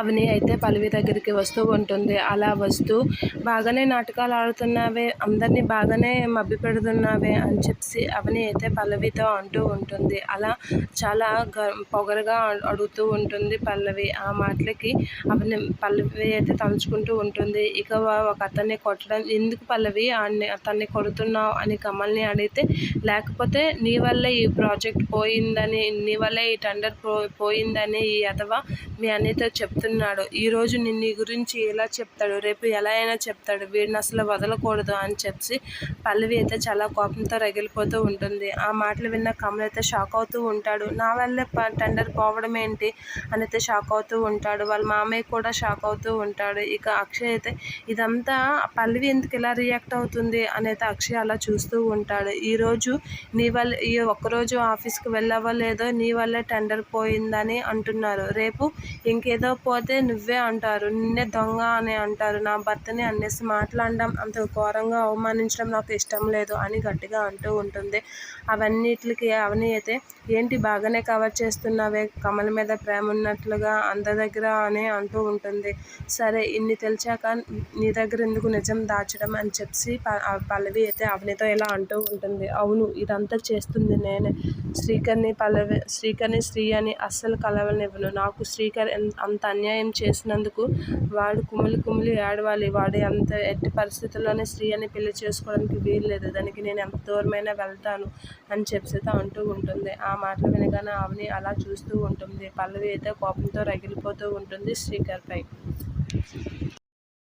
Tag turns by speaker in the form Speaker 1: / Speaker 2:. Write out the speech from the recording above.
Speaker 1: అవని అయితే పల్లవి దగ్గరికి వస్తూ ఉంటుంది. అలా వస్తూ బాగానే నాటకాలు ఆడుతున్నావే అందరినీ బాగానే మభ్య పెడుతున్నావే అని చెప్పి అవని అయితే పల్లవితో అంటూ ఉంటుంది. అలా చాలా గ పొగరుగా అడుగుతూ ఉంటుంది పల్లవి. ఆ మాటలకి అవని పల్లవి అయితే తలుచుకుంటూ ఉంటుంది. ఇక ఒక అతన్ని కొట్టడం ఎందుకు పల్లవి అతన్ని కొడుతున్నావు? అని కమల్ని అడిగితే లేకపోతే నీ వల్లే ఈ ప్రాజెక్ట్ పోయిందని నీ వల్లే ఈ టెండర్ పో పోయిందని ఈ అథవా మీ అన్నయ్యతో చెప్తున్నాడు ఈరోజు నిన్ను గురించి ఎలా చెప్తాడు? రేపు ఎలా అయినా చెప్తాడు. వీడిని అసలు వదలకూడదు అని చెప్పి పల్లవి అయితే చాలా కోపంతో రగిలిపోతూ ఉంటుంది. ఆ మాటలు విన్న కమల్ అయితే షాక్ అవుతూ ఉంటాడు. నా వల్లే టెండర్ పోవడం ఏంటి? అని అయితే షాక్ అవుతూ ఉంటాడు. వాళ్ళ మామయ్య కూడా షాక్ అవుతూ ఉంటాడు. ఇక అక్షయ్ అయితే ఇదంతా పల్లవి ఎందుకు ఇలా రియాక్ట్ అవుతుంది అని అయితే అక్షయ్ అలా చూస్తూ ఉంటాడు. ఈరోజు నీ వల్ల ఈ ఒక్కరోజు ఆఫీస్కి వెళ్ళవలేదో నీ వల్లే టెండర్ పోయిందని అంటున్నారు. రేపు ఇంకేదో పో లేకపోతే నువ్వే అంటారు. నిన్నే దొంగ అని అంటారు. నా భర్తని అనేసి మాట్లాడడం అంత ఘోరంగా అవమానించడం నాకు ఇష్టం లేదు అని గట్టిగా అంటూ ఉంటుంది. అవన్నిటికి అవని అయితే ఏంటి బాగానే కవర్ చేస్తున్నావే? కమల మీద ప్రేమ ఉన్నట్లుగా అందరి దగ్గర అని అంటూ ఉంటుంది. సరే ఇన్ని తెలిసాక నీ దగ్గర ఎందుకు నిజం దాచడం అని చెప్పి పల్లవి అయితే అవనితో ఇలా అంటూ ఉంటుంది. అవును ఇదంతా చేస్తుంది నేనే. శ్రీకర్ని పల్లవి శ్రీకర్ని శ్రీ అని అస్సలు కలవనివ్వను. నాకు శ్రీకర్ అంత అన్యాయం అన్యాయం చేసినందుకు వాడు కుమిలి కుమిలి ఏడవాలి వాడు ఎంత ఎట్టి పరిస్థితుల్లోనే స్త్రీ అని పెళ్ళి చేసుకోవడానికి వీలు లేదు దానికి నేను ఎంత దూరమైనా వెళ్తాను అని చెప్పి అంటూ ఉంటుంది. ఆ మాటలు వినగానే ఆమెని అలా చూస్తూ ఉంటుంది. పల్లవి అయితే కోపంతో రగిలిపోతూ ఉంటుంది శ్రీకర్పై.